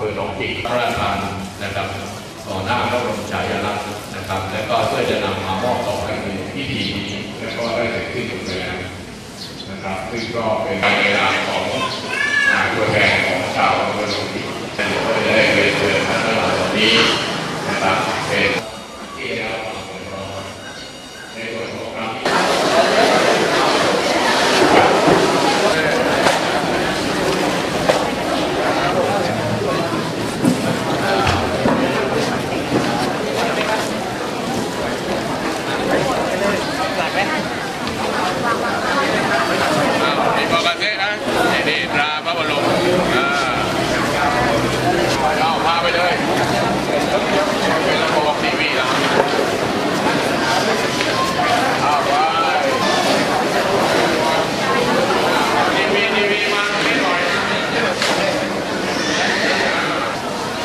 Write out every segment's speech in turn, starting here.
ภอหนองจิกพระราชทานนะครับต่อหน้าพระบรมฉายาลักษณ์นะครับ และก็เพื่อจะนำมามอบต่อให้ในพิธีและก็ได้เสร็จสิ้นลงไปแล้วนะครับ ซึ่งก็เป็นเวลาของตัวแทนของชาวอำเภอหนองพิจิตรก็จะได้เรียนเชิญท่านทั้งหลายวันนี้นะครับเป็น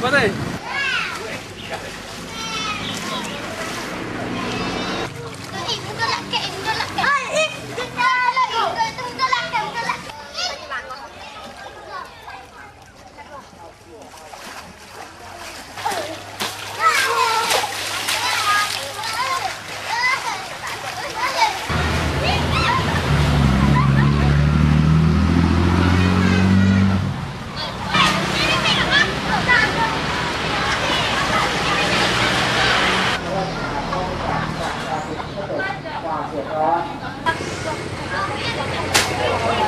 Bota aí. Thank you.